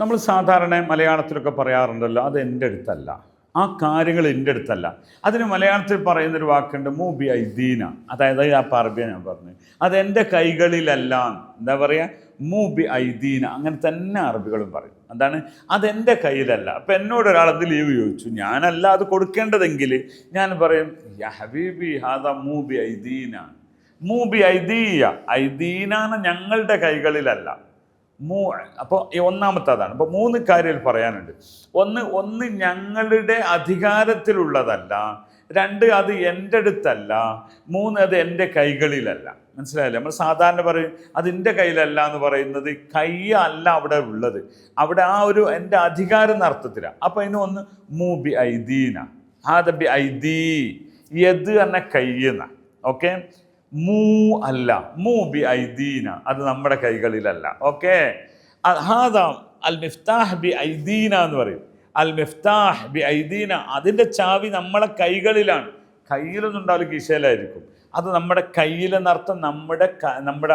നമ്മൾ സാധാരണ മലയാളത്തിലൊക്കെ പറയാറുണ്ടല്ലോ അത് എന്റെ അടുത്തല്ല. ആ കാര്യങ്ങൾ എന്റെ അടുത്തല്ല. അതിന് മലയാളത്തിൽ പറയുന്നൊരു വാക്കുണ്ട് മൂബി ഐദീന അതായത് ആ പറബിയ ഞാൻ പറഞ്ഞു. അതെന്റെ കൈകളിലല്ല. എന്താ പറയുക മൂബി ഐദീന അങ്ങനെ തന്നെ അറബികളും പറയും. എന്താണ് അതെന്റെ കയ്യിലല്ല അപ്പം എന്നോട് ഒരാൾ അത് ലീവ് ചോദിച്ചു? ഞാനല്ല അത് കൊടുക്കേണ്ടതെങ്കിൽ ഞാൻ പറയും ഹബീബി ഹാദ മൂബി ഐദീന മൂബി ഐദീയ ഐദീനാണ് ഞങ്ങളുടെ കൈകളിലല്ല. മൂ അപ്പോൾ ഈ ഒന്നാമത്തെ അതാണ് അപ്പോൾ മൂന്ന് കാര്യങ്ങൾ പറയാനുണ്ട്. ഒന്ന് ഒന്ന് ഞങ്ങളുടെ അധികാരത്തിലുള്ളതല്ല. രണ്ട് അത് എന്റെ അടുത്തല്ല. മൂന്ന് അത് എന്റെ കൈകളിലല്ല. മനസ്സിലായില്ലേ? നമ്മൾ സാധാരണ പറയും അത് എന്റെ കയ്യിലല്ല എന്ന് പറയുന്നത് കൈ അല്ല അവിടെ ഉള്ളത്. അവിടെ ആ ഒരു എന്റെ അധികാരം അർത്ഥത്തിലാണ് അപ്പോൾ അതിന് ഒന്ന് മൂബി ഐദീന. ഹാദബി ഐദീ. യത് എന്ന കയ്യെന്ന ഓക്കെ? മൂ അല്ല മൂ ബി ഐദീന അത് നമ്മുടെ കൈകളിലല്ല. ഓക്കെ? അൽ മിഫ്താഹ് ബി ഐദീന എന്ന് പറയും. അൽ മിഫ്താഹ് ബി ഐദീന അതിന്റെ ചാവി നമ്മളെ കൈകളിലാണ്. കയ്യിലൊന്നും ഉണ്ടാവില്ല കീശയിലായിരിക്കും. അത് നമ്മുടെ കയ്യിലെന്നർത്ഥം നമ്മുടെ നമ്മുടെ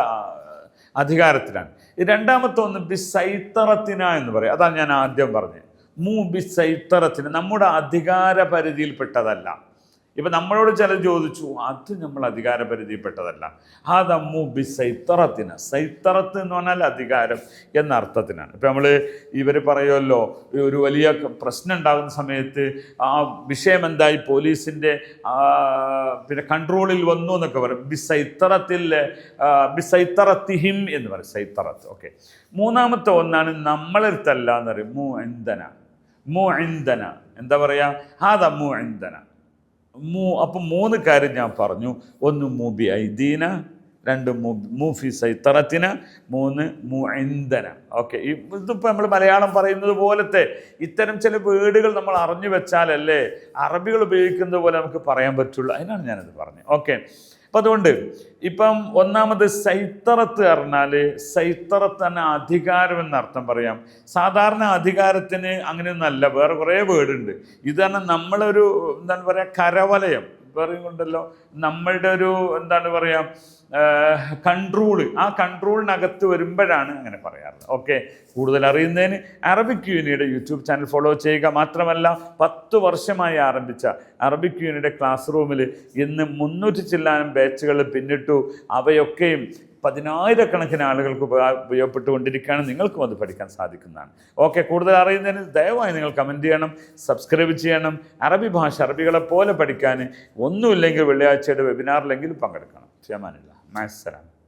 അധികാരത്തിലാണ്. രണ്ടാമത്തെ ഒന്ന് ബി സൈത്തറത്തിന എന്ന് പറയും. അതാണ് ഞാൻ ആദ്യം പറഞ്ഞത്. മൂ ബി സൈത്തറത്തിന് നമ്മുടെ അധികാര പരിധിയിൽപ്പെട്ടതല്ല ഇപ്പൊ നമ്മളോട് ചിലർ ചോദിച്ചു അത് നമ്മൾ അധികാരപരിധിയിൽപ്പെട്ടതല്ല. ഹാദമ്മു ബി സൈത്തറത്തിന്. സൈത്തറത്ത് എന്ന് പറഞ്ഞാൽ അധികാരം എന്ന അർത്ഥത്തിനാണ്. ഇപ്പൊ നമ്മൾ ഇവർ പറയുമല്ലോ ഒരു വലിയ പ്രശ്നം ഉണ്ടാകുന്ന സമയത്ത് ആ വിഷയം എന്തായി? പോലീസിന്റെ ആ, പിന്നെ കൺട്രോളിൽ വന്നു എന്നൊക്കെ പറയും. ബി സൈത്തറത്തിൽ ബി സൈത്തറത്തിഹിം എന്ന് പറയും. സൈത്തറത്ത് ഓക്കെ. മൂന്നാമത്തെ ഒന്നാണ് നമ്മളെടുത്തല്ല എന്ന് പറയും. മു എന്തന മു എന്താ പറയാ? ഹാദ മു എന്തന മൂ അപ്പം മൂന്ന് കാര്യം ഞാൻ പറഞ്ഞു. ഒന്ന് മൂബി ഐദീന രണ്ട് മൂഫി സൈത്തറത്തിന് മൂന്ന് മുഇന്ദന. ഓക്കെ. ഇതിപ്പോൾ നമ്മൾ മലയാളം പറയുന്നത് പോലത്തെ ഇത്തരം ചില വേർഡുകൾ നമ്മൾ അറിഞ്ഞു വെച്ചാലല്ലേ അറബികൾ ഉപയോഗിക്കുന്നത് പോലെ നമുക്ക് പറയാൻ പറ്റുള്ളൂ. അതിനാണ് ഞാനത് പറഞ്ഞത്. ഓക്കെ. അപ്പം അതുകൊണ്ട് ഇപ്പം ഒന്നാമത് സൈത്തറത്ത് പറഞ്ഞാൽ സൈത്തറത്ത് തന്നെ അധികാരം എന്നർത്ഥം പറയാം. സാധാരണ അധികാരത്തിന് അങ്ങനെയൊന്നല്ല വേറെ കുറേ വേർഡ് ഉണ്ട് ഇത് തന്നെ നമ്മളൊരു എന്താണ് പറയുക കരവലയം. പറയുന്നുണ്ടല്ലോ നമ്മളുടെ ഒരു എന്താണ് പറയാ കൺട്രോൾ ആ കൺട്രോളിനകത്ത് വരുമ്പോഴാണ് അങ്ങനെ പറയാറുള്ളത്. ഓക്കെ കൂടുതൽ അറിയുന്നതിന് അറബിക് യൂണിയുടെ യൂട്യൂബ് ചാനൽ ഫോളോ ചെയ്യുക. മാത്രമല്ല പത്ത് വർഷമായി ആരംഭിച്ച അറബിക് യൂണിയുടെ ക്ലാസ് റൂമിൽ ഇന്ന് മുന്നൂറ്റി ചില്ലാനും ബാച്ചുകൾ പിന്നിട്ടു. അവയൊക്കെയും പതിനായിരക്കണക്കിന് ആളുകൾക്ക് ഉപകാ- ഉപയോഗപ്പെട്ടുകൊണ്ടിരിക്കുകയാണ്. നിങ്ങൾക്കും അത് പഠിക്കാൻ സാധിക്കുന്നതാണ്. ഓക്കെ കൂടുതൽ അറിയുന്നതിന് ദയവായി നിങ്ങൾ കമന്റ് ചെയ്യണം സബ്സ്ക്രൈബ് ചെയ്യണം. അറബി ഭാഷ അറബികളെ പോലെ പഠിക്കാൻ ഒന്നുമില്ലെങ്കിൽ വെള്ളിയാഴ്ചയുടെ വെബിനാറിലെങ്കിലും പങ്കെടുക്കണം. ക്ഷമാനില്ല മാസ്സലാം